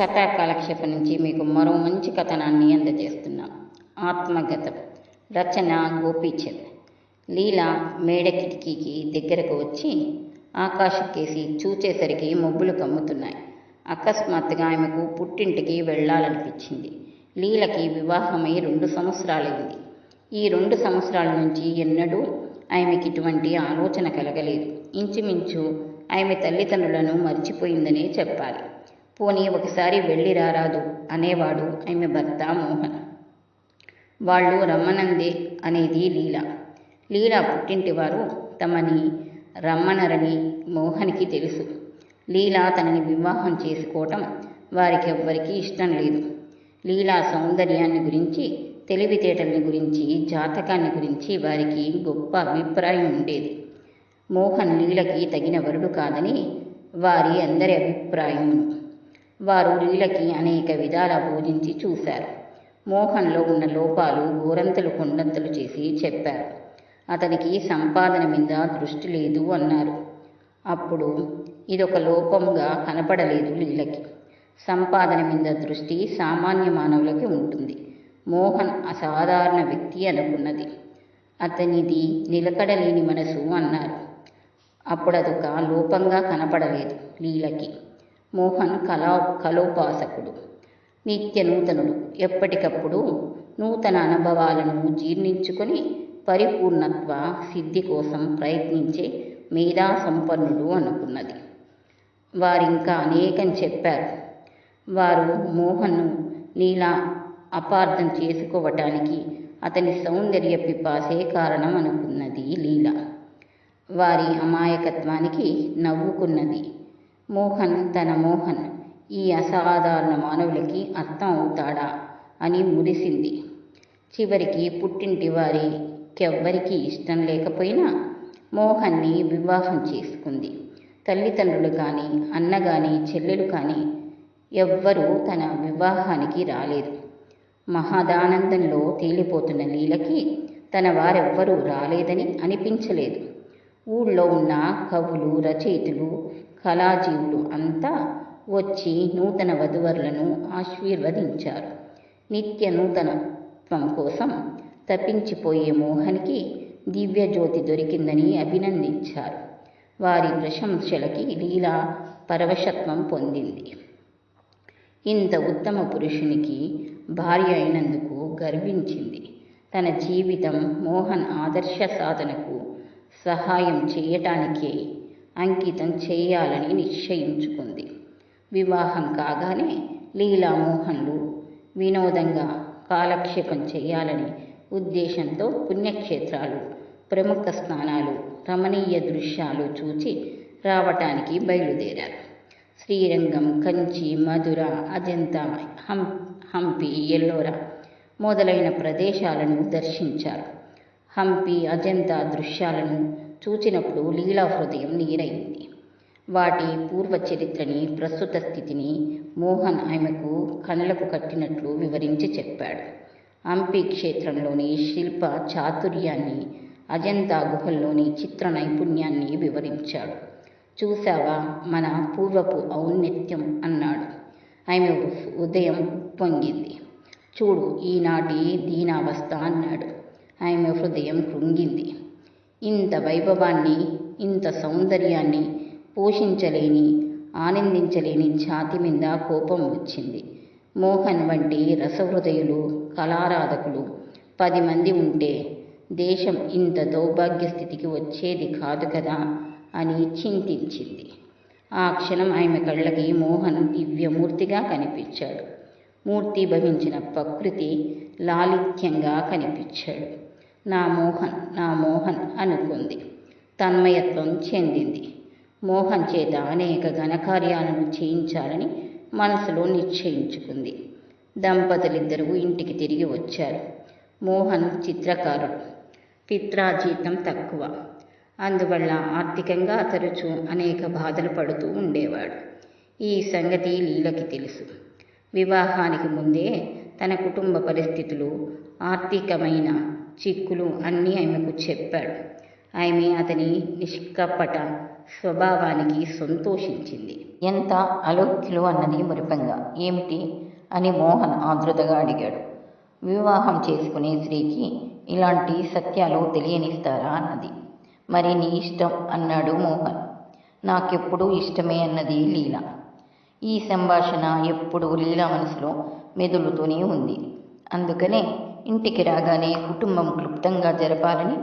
కథా కాలక్షేపం నుంచి మీకు మరో మంచి కథనాన్ని అందజేస్తున్నాం. ఆత్మగతం. రచన గోపీచంద్. లీల మేడ కిటికీకి దగ్గరకు వచ్చి ఆకాశకేసి చూచేసరికి మబ్బులు కమ్ముతున్నాయి. అకస్మాత్తుగా ఆమెకు పుట్టింటికి వెళ్ళాలనిపించింది. లీలకి వివాహమై రెండు సంవత్సరాలైంది. ఈ రెండు సంవత్సరాల నుంచి ఎన్నడూ ఆమెకి ఇటువంటి ఆలోచన కలగలేదు. ఇంచుమించు ఆమె తల్లిదండ్రులను మర్చిపోయిందనే చెప్పాలి. పోనీ ఒకసారి వెళ్ళి రారాదు అనేవాడు ఆమె భర్త మోహన్ వాళ్ళు రమ్మనందే అనేది లీల. లీల పుట్టింటివారు తమని రమ్మనరని మోహన్కి తెలుసు. లీల తనని వివాహం చేసుకోవటం వారికి ఎవ్వరికీ ఇష్టం లేదు. లీలా సౌందర్యాన్ని గురించి తెలివితేటల్ని గురించి జాతకాన్ని గురించి వారికి గొప్ప అభిప్రాయం ఉండేది. మోహన్ లీలకి తగిన వరుడు కాదని వారి అందరి అభిప్రాయం. వారు లీలకి అనేక విధాల బోధించి చూశారు. మోహన్లో ఉన్న లోపాలు గోరంతలు కొండంతలు చేసి చెప్పారు. అతనికి సంపాదన మీద దృష్టి లేదు అన్నారు. అప్పుడు ఇదొక లోపంగా కనపడలేదు లీలకి. సంపాదన మీద దృష్టి సామాన్య మానవులకి ఉంటుంది. మోహన్ అసాధారణ వ్యక్తి అనుకున్నది. అతనిది నిలకడలేని మనసు అన్నారు. అప్పుడు అదొక లోపంగా కనపడలేదు లీలకి. మోహన్ కళా కలోపాసకుడు నిత్య నూతనుడు ఎప్పటికప్పుడు నూతన అనుభవాలను జీర్ణించుకొని పరిపూర్ణత్వ సిద్ధి కోసం ప్రయత్నించే మేధా సంపన్నుడు అనుకున్నది. వారింకా అనేకం చెప్పారు. వారు మోహన్ను నీలా అపార్థం చేసుకోవటానికి అతని సౌందర్య పిపాసే కారణం అనుకున్నది లీల. వారి అమాయకత్వానికి నవ్వుకున్నది మోహన్ తన మోహన్ ఈ అసాధారణ మానవులకి అర్థం అవుతాడా అని మురిసింది చివరికి పుట్టింటి వారికెవ్వరికీ ఇష్టం లేకపోయినా మోహన్ని వివాహం చేసుకుంది. తల్లిదండ్రులు కానీ అన్న కానీ చెల్లెలు కానీ ఎవ్వరూ తన వివాహానికి రాలేదు. మహదానందంలో తేలిపోతున్న లీలకి తన వారెవ్వరూ రాలేదని అనిపించలేదు. ఊళ్ళో ఉన్న కవులు రచయితలు కళాజీవులు అంతా వచ్చి నూతన వధువరులను ఆశీర్వదించారు. నిత్య నూతనత్వం కోసం తప్పించిపోయే మోహన్కి దివ్యజ్యోతి దొరికిందని అభినందించారు. వారి ప్రశంసలకి లీలా పరవశత్వం పొందింది. ఇంత ఉత్తమ పురుషునికి భార్య అయినందుకు గర్వించింది. తన జీవితం మోహన్ ఆదర్శ సాధనకు సహాయం చేయటానికే అంకితం చేయాలని నిశ్చయించుకుంది. వివాహం కాగానే లీలా మోహన్లు వినోదంగా కాలక్షేపం చేయాలని ఉద్దేశంతో పుణ్యక్షేత్రాలు ప్రముఖ స్నానాలు రమణీయ దృశ్యాలు చూచి రావటానికి బయలుదేరారు. శ్రీరంగం కంచి మధుర అజంతా హం హంపి ఎల్లోరా మొదలైన ప్రదేశాలను దర్శించారు. హంపి అజంతా దృశ్యాలను చూచినప్పుడు లీలా హృదయం నీరైంది. వాటి పూర్వ చరిత్రని ప్రస్తుత స్థితిని మోహన్ ఆమెకు కనులకు కట్టినట్లు వివరించి చెప్పాడు. హంపి క్షేత్రంలోని శిల్ప చాతుర్యాన్ని అజంతా గుహల్లోని చిత్ర నైపుణ్యాన్ని వివరించాడు. చూశావా? మన పూర్వపు ఔన్నత్యం అన్నాడు. ఆమె ఉదయం పొంగింది. చూడు ఈనాటి దీనావస్థ అన్నాడు. ఆమె హృదయం కృంగింది. ఇంత వైభవాన్ని ఇంత సౌందర్యాన్ని పోషించలేని ఆనందించలేని ఛాతి మీద కోపం వచ్చింది. మోహన్ వంటి రసహృదయులు కళారాధకులు పది మంది ఉంటే దేశం ఇంత దౌర్భాగ్య స్థితికి వచ్చేది కాదు కదా అని చింతించింది. ఆ క్షణం ఆమె కళ్ళకి మోహన్ దివ్యమూర్తిగా కనిపించాడు. మూర్తి భవించిన ప్రకృతి లాలిత్యంగా కనిపించాడు. నా మోహన్ నా మోహన్ అనుకుంది. తన్మయత్వం చెందింది. మోహన్ చేత అనేక ఘనకార్యాలను చేయించాలని మనసులో నిశ్చయించుకుంది. దంపతులిద్దరూ ఇంటికి తిరిగి వచ్చారు. మోహన్ చిత్రకారుడు పిత్రాజీతం తక్కువ. అందువల్ల ఆర్థికంగా తరచూ అనేక బాధలు పడుతూ ఉండేవాడు. ఈ సంగతి లీలకి తెలుసు. వివాహానికి ముందే తన కుటుంబ పరిస్థితులు ఆర్థికమైన చిక్కులు అన్నీ ఆమెకు చెప్పాడు. ఆమె అతని నిష్కపట స్వభావానికి సంతోషించింది. ఎంత అలోక్యులు అన్నది మురిపంగా ఏమిటి? అని మోహన్ ఆదృతగా అడిగాడు. వివాహం చేసుకునే స్త్రీకి ఇలాంటి సత్యాలు తెలియనిస్తారా అన్నది. మరి నీ ఇష్టం అన్నాడు మోహన్. నాకెప్పుడూ ఇష్టమే అన్నది లీల. ఈ సంభాషణ ఎప్పుడూ లీలా మనసులో మెదులుతూనే ఉంది. అందుకనే ఇంటికి రాగానే కుటుంబం క్లుప్తంగా జరపాలని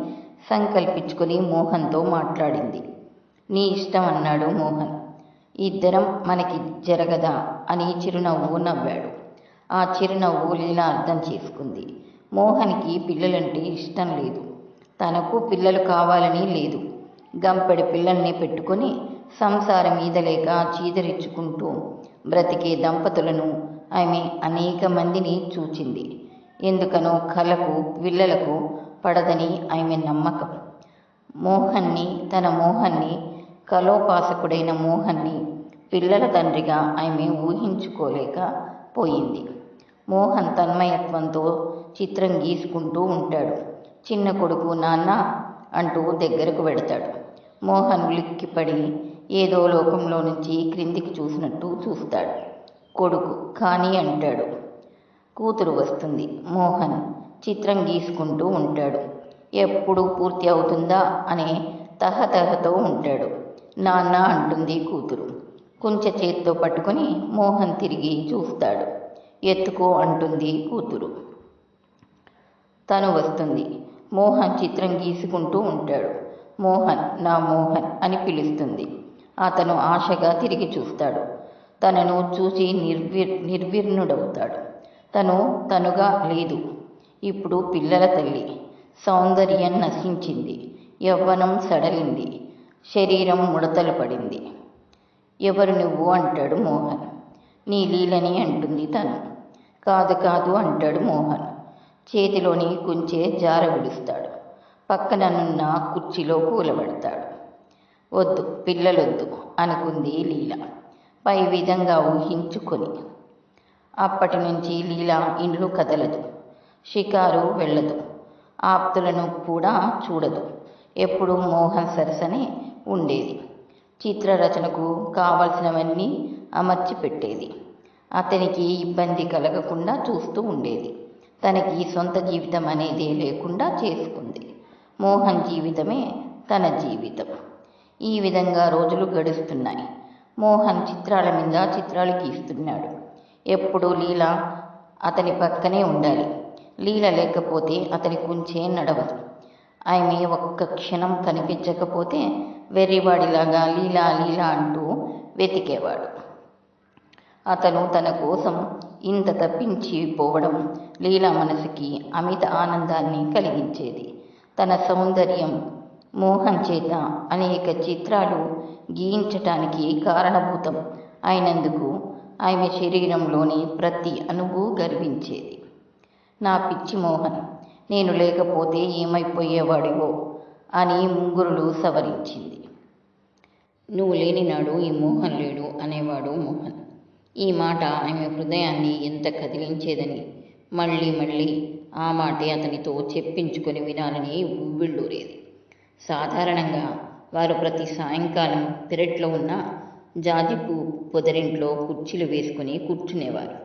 సంకల్పించుకొని మోహన్తో మాట్లాడింది. నీ ఇష్టం అన్నాడు మోహన్. ఇద్దరం మనకి జరగదా అని చిరునవ్వు నవ్వాడు. ఆ చిరునవ్వు లీలా అర్థం చేసుకుంది. మోహన్కి పిల్లలంటే ఇష్టం లేదు. తనకు పిల్లలు కావాలని లేదు. గంపెడి పిల్లల్ని పెట్టుకొని సంసారం ఈదలేక చీదరించుకుంటూ బ్రతికే దంపతులను ఆమె అనేక మందిని చూచింది. ఎందుకనో కలకు పిల్లలకు పడదని ఆమె నమ్మకం. మోహన్ని తన మోహన్ని కలోపాసకుడైన మోహన్ని పిల్లల తండ్రిగా ఆమె ఊహించుకోలేకపోయింది మోహన్ తన్మయత్వంతో చిత్రం గీసుకుంటూ ఉంటాడు. చిన్న కొడుకు నాన్న అంటూ దగ్గరకు వెడతాడు. మోహన్ ఉలిక్కిపడి ఏదో లోకంలో నుంచి క్రిందికి చూసినట్టు చూస్తాడు. కొడుకు కానీ అంటాడు. కూతురు వస్తుంది. మోహన్ చిత్రం గీసుకుంటూ ఉంటాడు. ఎప్పుడు పూర్తి అవుతుందా అనే తహతహతో ఉంటాడు. నాన్న అంటుంది కూతురు. కుంచె చేత్తో పట్టుకొని మోహన్ తిరిగి చూస్తాడు. ఎత్తుకో అంటుంది కూతురు. తను వస్తుంది. మోహన్ చిత్రం గీసుకుంటూ ఉంటాడు. మోహన్ నా మోహన్ అని పిలుస్తుంది. అతను ఆశగా తిరిగి చూస్తాడు. తనను చూసి నిర్వి నిర్విర్ణుడవుతాడు. తను తనుగా లేదు. ఇప్పుడు పిల్లల తల్లి. సౌందర్యం నశించింది. యవ్వనం సడలింది. శరీరం ముడతలు పడింది ఎవరు నువ్వు? అంటాడు మోహన్. నీ లీలని అంటుంది తను. కాదు కాదు అంటాడు మోహన్. చేతిలోని కుంచే జార విడుస్తాడు. పక్కననున్న కుర్చీలో కూలబడతాడు. వద్దు పిల్లలొద్దు అనుకుంది లీల. పై విధంగా ఊహించుకొని. అప్పటి నుంచి లీల ఇండ్లు కదలదు షికారు వెళ్ళదు ఆప్తులను కూడా చూడదు. ఎప్పుడు మోహన్ సరసనే ఉండేది. చిత్రరచనకు కావలసినవన్నీ అమర్చి పెట్టేది అతనికి ఇబ్బంది కలగకుండా చూస్తూ ఉండేది. తనకి సొంత జీవితం అనేదే లేకుండా చేసుకుంది. మోహన్ జీవితమే తన జీవితం. ఈ విధంగా రోజులు గడుస్తున్నాయి. మోహన్ చిత్రాల మీద చిత్రాలు గీస్తున్నాడు ఎప్పుడూ లీల అతని పక్కనే ఉండాలి. లీల లేకపోతే అతని కుంచే నడవదు. ఆమె ఒక్క క్షణం కనిపించకపోతే వెర్రివాడిలాగా లీలా లీలా అంటూ వెతికేవాడు. అతను తన కోసం ఇంత తప్పించి పోవడం లీలా మనసుకి అమిత ఆనందాన్ని కలిగించేది. తన సౌందర్యం మోహం చేత అనేక చిత్రాలు గీయించటానికి కారణభూతం అయినందుకు ఆమె శరీరంలోని ప్రతి అణువు గర్వించేది. నా పిచ్చి మోహన్ నేను లేకపోతే ఏమైపోయేవాడివో అని ముంగురులు సవరించింది. నువ్వు లేని నాడు ఈ మోహన్ లేడు అనేవాడు మోహన్. ఈ మాట ఆమె హృదయాన్ని ఎంత కదిలించేదని మళ్ళీ మళ్ళీ ఆ మాటే అతనితో చెప్పించుకొని వినాలని ఉవ్విళ్ళూరేది. సాధారణంగా వారు ప్రతి సాయంకాలం పెరట్లో ఉన్న జాజిపు పొదరింట్లో కుర్చీలు వేసుకుని కూర్చునేవారు.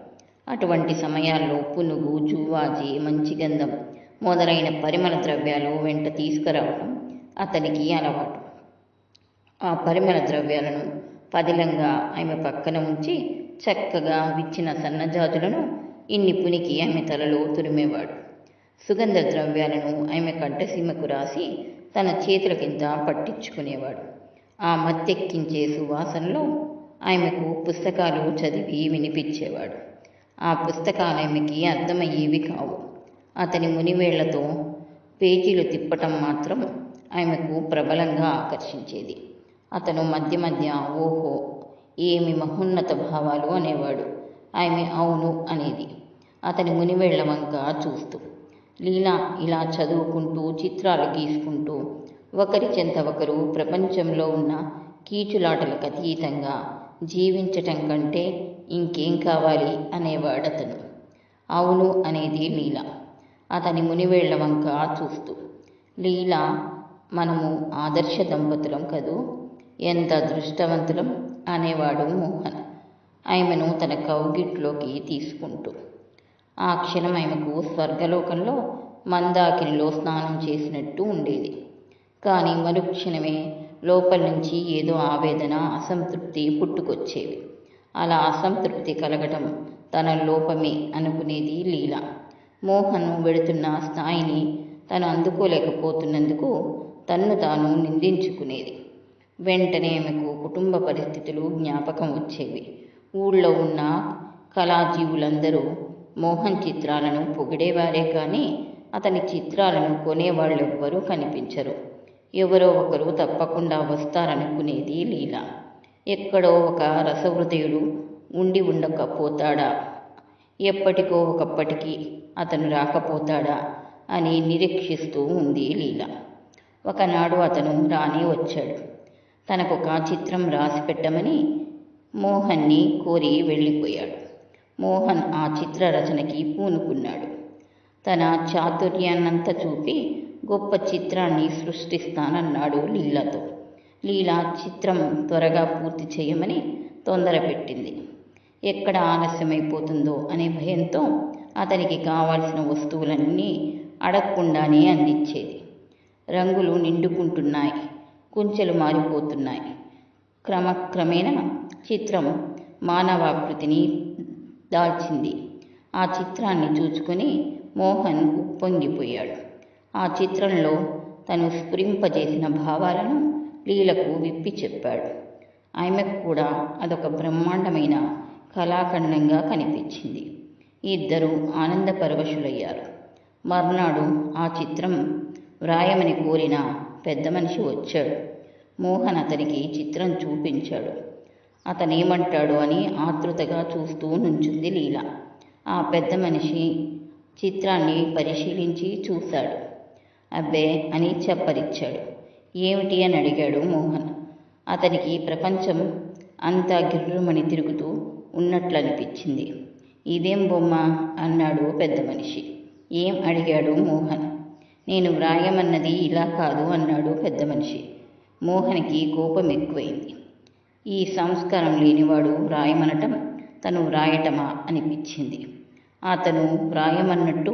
అటువంటి సమయాల్లో పునుగు జువ్వాజి మంచి గంధం మొదలైన పరిమళ ద్రవ్యాలు వెంట తీసుకురావడం అతనికి అలవాటు. ఆ పరిమళ ద్రవ్యాలను పదిలంగా ఆమె పక్కన ఉంచి చక్కగా విచ్చిన సన్నజాజులను ఇన్ని పునికి ఆమె తలలో తురిమేవాడు. సుగంధ ద్రవ్యాలను ఆమె కంఠసీమకు రాసి తన చేతుల కింద పట్టించుకునేవాడు. ఆ మత్తెక్కించే సువాసనలో ఆమెకు పుస్తకాలు చదివి వినిపించేవాడు. ఆ పుస్తకాలు ఆమెకి అర్థమయ్యేవి కావు. అతని మునివేళ్ళతో పేజీలు తిప్పటం మాత్రం ఆమెకు ప్రబలంగా ఆకర్షించేది. అతను మధ్య మధ్య ఓహో ఏమి మహోన్నత భావాలు అనేవాడు. ఆమె అవును అనేది అతని మునివేళ్ళ వంక చూస్తూ లీలా ఇలా చదువుకుంటూ చిత్రాలు గీసుకుంటూ ఒకరి చెంత ఒకరు ప్రపంచంలో ఉన్న కీచులాటలకు అతీతంగా జీవించటం కంటే ఇంకేం కావాలి అనేవాడతను. అవును అనేది లీల. అతని మునివేళ్ళ వంక చూస్తూ లీల మనము ఆదర్శ దంపతులం కదూ? ఎంత అదృష్టవంతులం? అనేవాడు మోహన్. ఆమెను తన కౌగిట్లోకి తీసుకుంటూ ఆ క్షణం ఆమెకు స్వర్గలోకంలో మందాకినిలో స్నానం చేసినట్టు ఉండేది. కానీ మరుక్షణమే లోపల నుంచి ఏదో ఆవేదన అసంతృప్తి పుట్టుకొచ్చేవి. అలా అసంతృప్తి కలగటం తన లోపమే అనుకునేది లీల. మోహన్ వెడుతున్న స్థాయిని తను అందుకోలేకపోతున్నందుకు తన్ను తాను నిందించుకునేది. వెంటనే ఆమెకు కుటుంబ పరిస్థితులు జ్ఞాపకం వచ్చేవి. ఊళ్ళో ఉన్న కళాజీవులందరూ మోహన్ చిత్రాలను పొగిడేవారే కానీ అతని చిత్రాలను కొనేవాళ్ళెవ్వరూ కనిపించరు. ఎవరో ఒకరు తప్పకుండా వస్తారనుకునేది లీల. ఎక్కడో ఒక రసహృదయుడు ఉండి ఉండకపోతాడా? ఎప్పటికో ఒకప్పటికి అతను రాకపోతాడా అని నిరీక్షిస్తూ ఉంది లీల. ఒకనాడు అతను రాని వచ్చాడు. తనకొక చిత్రం రాసి పెట్టమని మోహన్ని కోరి వెళ్ళిపోయాడు. మోహన్ ఆ చిత్ర రచనకి పూనుకున్నాడు. తన చాతుర్యాన్నంతా చూపి గొప్ప చిత్రాన్ని సృష్టిస్తానన్నాడు లీలతో. లీల చిత్రం త్వరగా పూర్తి చేయమని తొందర పెట్టింది ఎక్కడ ఆలస్యమైపోతుందో అనే భయంతో అతనికి కావాల్సిన వస్తువులన్నీ అడగకుండానే అందించేది. రంగులు నిండుకుంటున్నాయి కుంచెలు మారిపోతున్నాయి. క్రమక్రమేణా చిత్రం మానవాకృతిని దాల్చింది. ఆ చిత్రాన్ని చూచుకొని మోహన్ ఉప్పొంగిపోయాడు. ఆ చిత్రంలో తను స్ఫురింపజేసిన భావాలను లీలకు విప్పి చెప్పాడు. ఆమెకు కూడా అదొక బ్రహ్మాండమైన కళాఖండంగా కనిపించింది. ఇద్దరు ఆనందపరవశులయ్యారు. మర్నాడు ఆ చిత్రం వ్రాయమని కోరిన పెద్ద మనిషి వచ్చాడు. మోహన్ అతనికి చిత్రం చూపించాడు. అతనేమంటాడు అని ఆతృతగా చూస్తూ నుంచుంది లీల. ఆ పెద్ద మనిషి చిత్రాన్ని పరిశీలించి చూశాడు. అబ్బే అని చెప్పరిచ్చాడు. ఏమిటి అని అడిగాడు మోహన్. అతనికి ప్రపంచం అంతా గిర్రుమని తిరుగుతూ ఉన్నట్లనిపించింది. ఇదేం బొమ్మ అన్నాడు పెద్ద మనిషి. ఏం అడిగాడు మోహన్. నేను వ్రాయమన్నది ఇలా కాదు అన్నాడు పెద్ద మనిషి. మోహన్కి కోపం ఎక్కువైంది. ఈ సంస్కారం లేనివాడు వ్రాయమనటం తను వ్రాయటమా అనిపించింది. అతను వ్రాయమన్నట్టు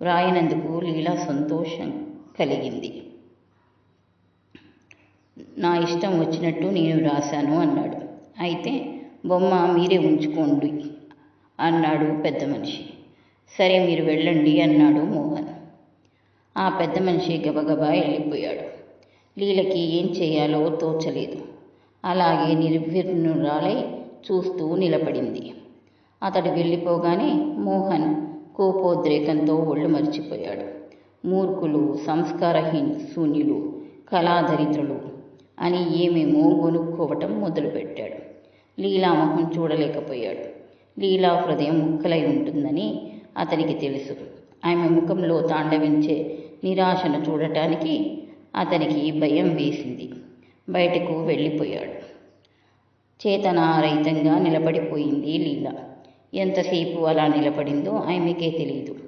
వ్రాయనందుకు లీలా సంతోషం. కలిగింది. నా ఇష్టం వచ్చినట్టు నేను రాశాను అన్నాడు. అయితే బొమ్మ మీరే ఉంచుకోండి అన్నాడు పెద్ద మనిషి. సరే మీరు వెళ్ళండి అన్నాడు మోహన్. ఆ పెద్ద మనిషి గబగబా వెళ్ళిపోయాడు. లీలకి ఏం చేయాలో తోచలేదు. అలాగే నిర్విర్ణురాలై చూస్తూ నిలబడింది. అతడు వెళ్ళిపోగానే మోహన్ కోపోద్రేకంతో ఒళ్ళు మర్చిపోయాడు. మూర్ఖులు సంస్కారహీన శూన్యులు కళాదరిద్రులు అని ఏమేమో గొనుక్కోవటం మొదలుపెట్టాడు. లీలామోహం చూడలేకపోయాడు. లీలా హృదయం ముక్కలై ఉంటుందని అతనికి తెలుసు. ఆమె ముఖంలో తాండవించే నిరాశను చూడటానికి అతనికి భయం వేసింది. బయటకు వెళ్ళిపోయాడు. చేతనారహితంగా నిలబడిపోయింది లీల. ఎంతసేపు అలా నిలబడిందో ఆమెకే తెలియదు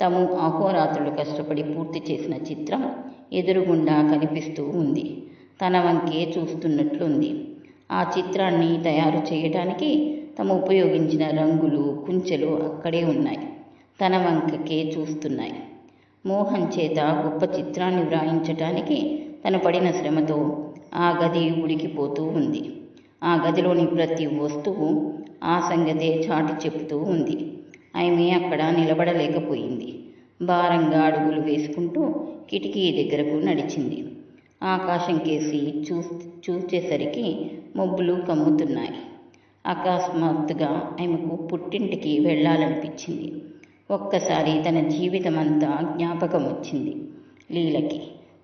తాము అహోరాత్రులు కష్టపడి పూర్తి చేసిన చిత్రం ఎదురుగుండా కనిపిస్తూ ఉంది. తన వంకే చూస్తున్నట్లుంది. ఆ చిత్రాన్ని తయారు చేయడానికి తమ ఉపయోగించిన రంగులు కుంచెలు అక్కడే ఉన్నాయి. తన వంకకే చూస్తున్నాయి. మోహన్ చేత గొప్ప చిత్రాన్ని వ్రాయించటానికి తను పడిన శ్రమతో ఆ గది ఉడికిపోతూ ఉంది. ఆ గదిలోని ప్రతి వస్తువు ఆ సంగతే చాటి చెప్తూ ఉంది. ఆమె అక్కడ నిలబడలేకపోయింది. భారంగా అడుగులు వేసుకుంటూ కిటికీ దగ్గరకు నడిచింది. ఆకాశం కేసి చూ చూసేసరికి మబ్బులు కమ్ముతున్నాయి. అకస్మాత్తుగా ఆమెకు పుట్టింటికి వెళ్ళాలనిపించింది. ఒక్కసారి తన జీవితం అంతా జ్ఞాపకం వచ్చింది లీలకి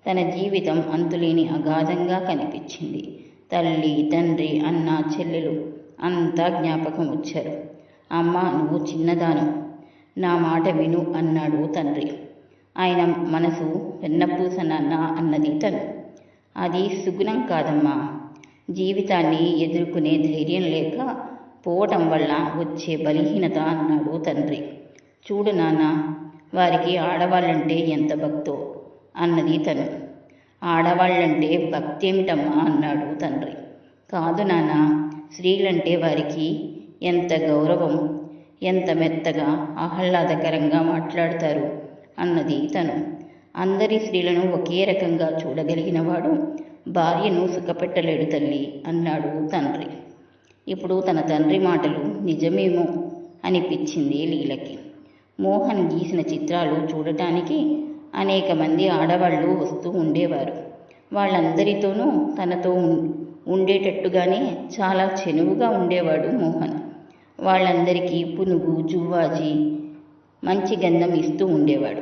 తన జీవితం అంతులేని అగాధంగా కనిపించింది. తల్లి తండ్రి అన్న చెల్లెలు అంతా జ్ఞాపకం వచ్చారు అమ్మ నువ్వు చిన్నదాను నా మాట విను అన్నాడు తండ్రి. ఆయన మనసు వెన్నపూసనన్న అన్నది తను. అది సుగుణం కాదమ్మా. జీవితాన్ని ఎదుర్కొనే ధైర్యం లేక పోవటం వల్ల వచ్చే బలహీనత అన్నాడు తండ్రి. చూడు నాన్న వారికి ఆడవాళ్ళంటే ఎంత భక్తో అన్నది తను. ఆడవాళ్ళంటే భక్తి ఏమిటమ్మా అన్నాడు తండ్రి. కాదు నాన్న స్త్రీలంటే వారికి ఎంత గౌరవం ఎంత మెత్తగా ఆహ్లాదకరంగా మాట్లాడతారు అన్నది తను. అందరి స్త్రీలను ఒకే రకంగా చూడగలిగినవాడు భార్యను సుఖపెట్టలేడు తల్లి అన్నాడు తండ్రి. ఇప్పుడు తన తండ్రి మాటలు నిజమేమో అనిపించింది లీలకి. మోహన్ గీసిన చిత్రాలు చూడటానికి అనేక మంది ఆడవాళ్ళు వస్తూ ఉండేవారు. వాళ్ళందరితోనూ తనతో ఉండేటట్టుగానే చాలా చెనువుగా ఉండేవాడు మోహన్. వాళ్ళందరికీ పునుగు జువ్వాజి మంచి గంధం ఇస్తూ ఉండేవాడు.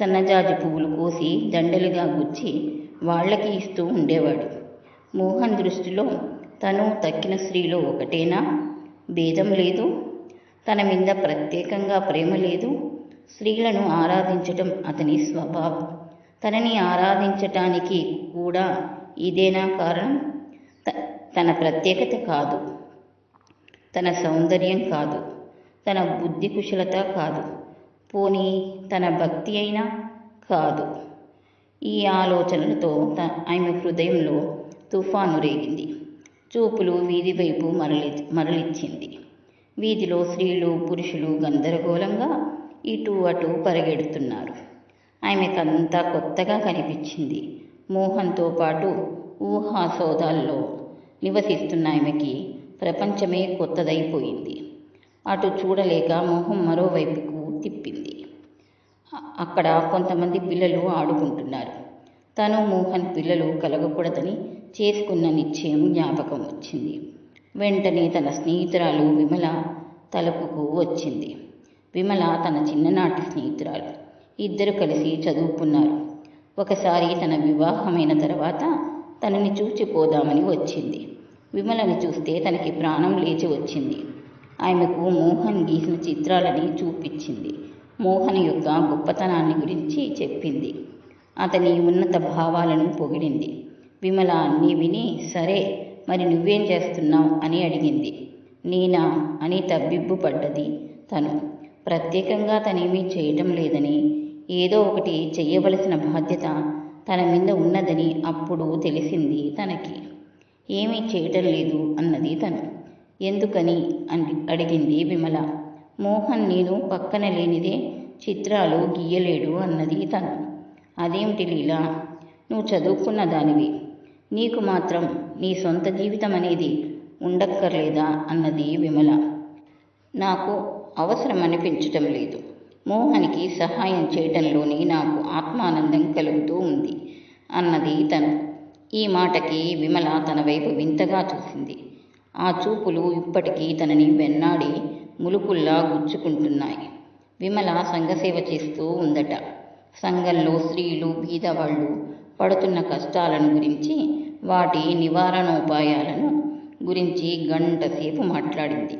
సన్నజాజి పువ్వులు కోసి దండలుగా గుచ్చి వాళ్ళకి ఇస్తూ ఉండేవాడు. మోహన్ దృష్టిలో తను తక్కిన స్త్రీలో ఒకటేనా? భేదం లేదు. తన మీద ప్రత్యేకంగా ప్రేమ లేదు. స్త్రీలను ఆరాధించటం అతని స్వభావం. తనని ఆరాధించటానికి కూడా ఇదేనా కారణం? తన ప్రత్యేకత కాదు. తన సౌందర్యం కాదు తన బుద్ధి కుశలత కాదు పోనీ తన భక్తి అయినా కాదు. ఈ ఆలోచనలతో త ఆమె హృదయంలో తుఫాను రేగింది. చూపులు వీధి వైపు మరలి మరలిచ్చింది. వీధిలో స్త్రీలు పురుషులు గందరగోళంగా ఇటు అటు పరిగెడుతున్నారు. ఆమెకంతా కొత్తగా కనిపించింది. మోహన్తో పాటు ఊహా సోదాల్లో నివసిస్తున్న ఆమెకి ప్రపంచమే కొత్తదైపోయింది. అటు చూడలేక మోహం మరోవైపుకు తిప్పింది. అక్కడ కొంతమంది పిల్లలు ఆడుకుంటున్నారు. తను మోహన్ పిల్లలు కలగకూడదని చేసుకున్న నిశ్చయం జ్ఞాపకం వచ్చింది. వెంటనే తన స్నేహితురాలు విమల తలుపుకు వచ్చింది. విమల తన చిన్ననాటి స్నేహితురాలు. ఇద్దరు కలిసి చదువుకున్నారు. ఒకసారి తన వివాహమైన తర్వాత తనని చూచిపోదామని వచ్చింది. విమలను చూస్తే తనకి ప్రాణం లేచి వచ్చింది. ఆమెకు మోహన్ గీసిన చిత్రాలని చూపించింది. మోహన్ యొక్క గొప్పతనాన్ని గురించి చెప్పింది. అతని ఉన్నత భావాలను పొగిడింది. విమల అన్నీ విని సరే మరి నువ్వేం చేస్తున్నావు అని అడిగింది. నేనా అని తబ్బిబ్బు పడ్డది తను. ప్రత్యేకంగా తనేమీ చేయటం లేదని ఏదో ఒకటి చేయవలసిన బాధ్యత తన మీద ఉన్నదని అప్పుడు తెలిసింది తనకి. ఏమీ చేయటం లేదు అన్నది తను. ఎందుకని అని అడిగింది విమల. మోహన్ నేను పక్కన లేనిదే చిత్రాలు గీయలేడు అన్నది తను. అదేమిటి లీలా? నువ్వు చదువుకున్న దానివి. నీకు మాత్రం నీ సొంత జీవితం అనేది ఉండక్కర్లేదా అన్నది విమల. నాకు అవసరం అనిపించటం లేదు. మోహన్కి సహాయం చేయటంలోనే నాకు ఆత్మానందం కలుగుతూ ఉంది అన్నది తను. ఈ మాటకి విమల తన వైపు వింతగా చూసింది. ఆ చూపులు ఇప్పటికీ తనని వెన్నాడి ములుకుల్లా గుచ్చుకుంటున్నాయి. విమల సంఘసేవ చేస్తూ ఉందట. సంఘంలో స్త్రీలు బీదవాళ్ళు పడుతున్న కష్టాలను గురించి వాటి నివారణోపాయాలను గురించి గంటసేపు మాట్లాడింది.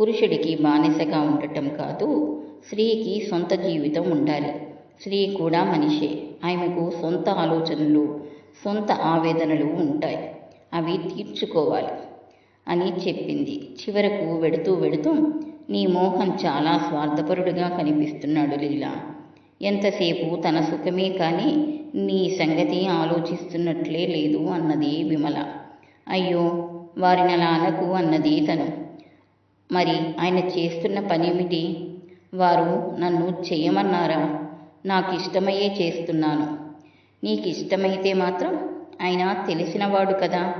పురుషుడికి బానిసగా ఉండటం కాదు స్త్రీకి సొంత జీవితం ఉండాలి. స్త్రీ కూడా మనిషే. ఆమెకు సొంత ఆలోచనలు సొంత ఆవేదనలు ఉంటాయి. అవి తీర్చుకోవాలి. అని చెప్పింది. చివరకు వెడుతూ వెడుతూ నీ మోహన్ చాలా స్వార్థపరుడుగా కనిపిస్తున్నాడు లీలా. ఎంతసేపు తన సుఖమే కానీ నీ సంగతి ఆలోచిస్తున్నట్లే లేదు అన్నది విమల. అయ్యో వారిని అలా అనకు అన్నది తను. మరి ఆయన చేస్తున్న పనేమిటి? వారు నన్ను చేయమన్నారా? నాకు ఇష్టమయ్యే చేస్తున్నాను. నీకు ఇష్టమైతే మాత్రం ఆయన తెలిసినవాడు కదా.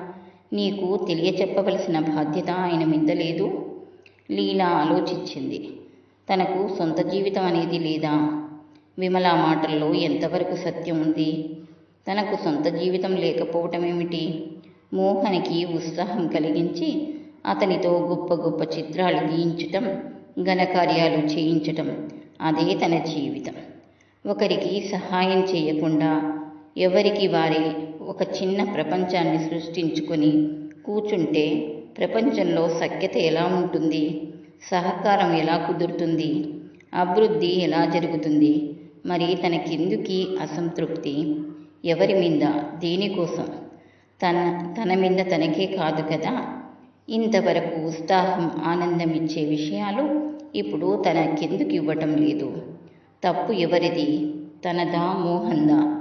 నీకు తెలియచెప్పవలసిన బాధ్యత ఆయన మీద లేదు. లీలా ఆలోచించింది. తనకు సొంత జీవితం అనేది లేదా? విమల మాటల్లో ఎంతవరకు సత్యం ఉంది? తనకు సొంత జీవితం లేకపోవటం ఏమిటి? మోహనికి ఉత్సాహం కలిగించి అతనితో గొప్ప గొప్ప చిత్రాలు గీయించటం ఘనకార్యాలు చేయించటం అదే తన జీవితం. ఒకరికి సహాయం చేయకుండా ఎవరికి వారి ఒక చిన్న ప్రపంచాన్ని సృష్టించుకొని కూర్చుంటే ప్రపంచంలో సఖ్యత ఎలా ఉంటుంది? సహకారం ఎలా కుదురుతుంది? అభివృద్ధి ఎలా జరుగుతుంది? మరి తనకెందుకీ అసంతృప్తి? ఎవరి మీద? దేనికోసం తన తన మీద తనకే కాదు కదా? ఇంతవరకు ఉత్సాహం ఆనందం ఇచ్చే విషయాలు ఇప్పుడు తనకెందుకు ఇవ్వటం లేదు? తప్పు ఎవరిది? తనదా మోహందా?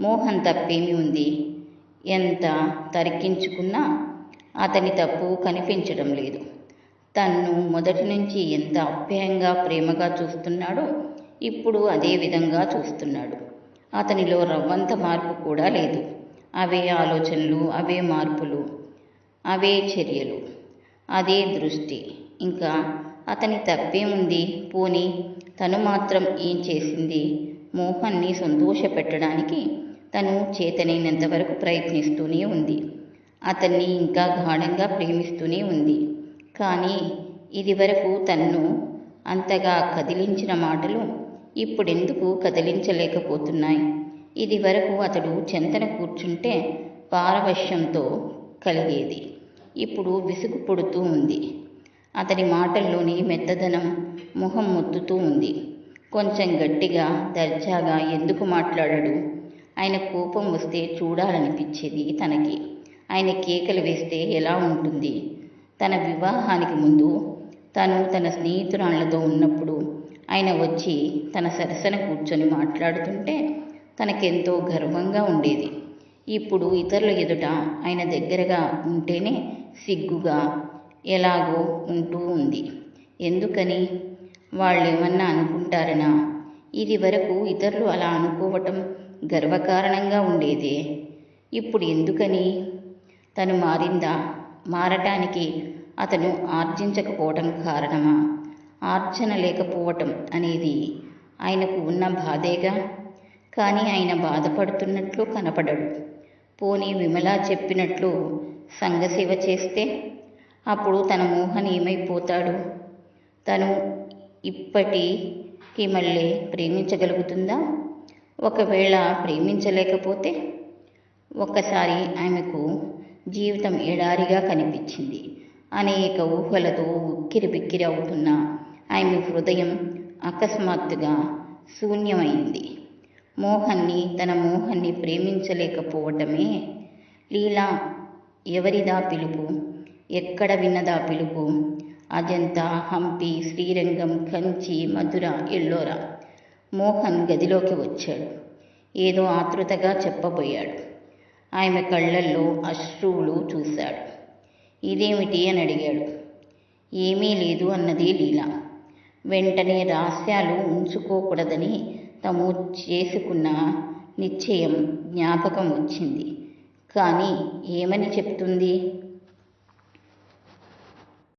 మోహన్ తప్పేమి ఉంది? ఎంత తరికించుకున్నా అతని తప్పు కనిపించడం లేదు. తన్ను మొదటి నుంచి ఎంత అప్యాయంగా ప్రేమగా చూస్తున్నాడో ఇప్పుడు అదే విధంగా చూస్తున్నాడు. అతనిలో రవ్వంత మార్పు కూడా లేదు. అవే ఆలోచనలు అవే మార్పులు అవే చర్యలు. అదే దృష్టి. ఇంకా అతని తప్పేముంది? పోని తను మాత్రం ఏం చేసింది? మోహన్ని సంతోషపెట్టడానికి తను చేతనైనంత వరకు ప్రయత్నిస్తూనే ఉంది. అతన్ని ఇంకా గాఢంగా ప్రేమిస్తూనే ఉంది. కానీ ఇది వరకు తన్ను అంతగా కదిలించిన మాటలు ఇప్పుడెందుకు కదిలించలేకపోతున్నాయి? ఇది వరకు అతడు చెంతన కూర్చుంటే పారవశ్యంతో కలిగేది. ఇప్పుడు విసుగు పుడుతూ ఉంది. అతడి మాటల్లోని మెత్తదనం ముఖం మొత్తుతూ ఉంది. కొంచెం గట్టిగా దర్జాగా ఎందుకు మాట్లాడడు? ఆయన కోపం వస్తే చూడాలనిపించేది తనకి. ఆయన కేకలు వేస్తే ఎలా ఉంటుంది? తన వివాహానికి ముందు తను తన స్నేహితురాళ్ళతో ఉన్నప్పుడు ఆయన వచ్చి తన సరసన కూర్చొని మాట్లాడుతుంటే తనకెంతో గర్వంగా ఉండేది. ఇప్పుడు ఇతరుల ఎదుట ఆయన దగ్గరగా ఉంటేనే సిగ్గుగా ఎలాగో ఉంటూ ఉంది. ఎందుకని? వాళ్ళేమన్నా అనుకుంటారనా? ఇది వరకు ఇతరులు అలా అనుకోవటం గర్వకారణంగా ఉండేదే. ఇప్పుడు ఎందుకని? తను మారిందా? మారటానికి అతను ఆర్జించకపోవటం కారణమా? ఆర్జన లేకపోవటం అనేది ఆయనకు ఉన్న బాధేగా? కానీ ఆయన బాధపడుతున్నట్లు కనపడడు. పోనీ విమల చెప్పినట్లు సంఘసేవ చేస్తే? అప్పుడు తన మోహన్ ఏమైపోతాడు? తను ఇప్పటికి మళ్ళీ ప్రేమించగలుగుతుందా? ఒకవేళ ప్రేమించలేకపోతే ఒక్కసారి ఆమెకు జీవితం ఎడారిగా కనిపించింది. అనేక ఊహలతో ఉక్కిరి బిక్కిరి అవుతున్న ఆమె హృదయం అకస్మాత్తుగా శూన్యమైంది. మోహన్ని తన మోహన్ని ప్రేమించలేకపోవటమే లీలా ఎవరిదా పిలుపు? ఎక్కడ విన్నదా పిలుపు? అజంతా హంపి శ్రీరంగం కంచి మధుర ఎల్లోరా? మోహన్ గదిలోకి వచ్చాడు. ఏదో ఆతృతగా చెప్పబోయాడు. ఆమె కళ్ళల్లో అశ్రువులు చూశాడు. ఇదేమిటి అని అడిగాడు. ఏమీ లేదు అన్నది లీల. వెంటనే రహస్యాలు ఉంచుకోకూడదని తాము చేసుకున్న నిశ్చయం జ్ఞాపకం వచ్చింది. కానీ ఏమని చెప్తుంది?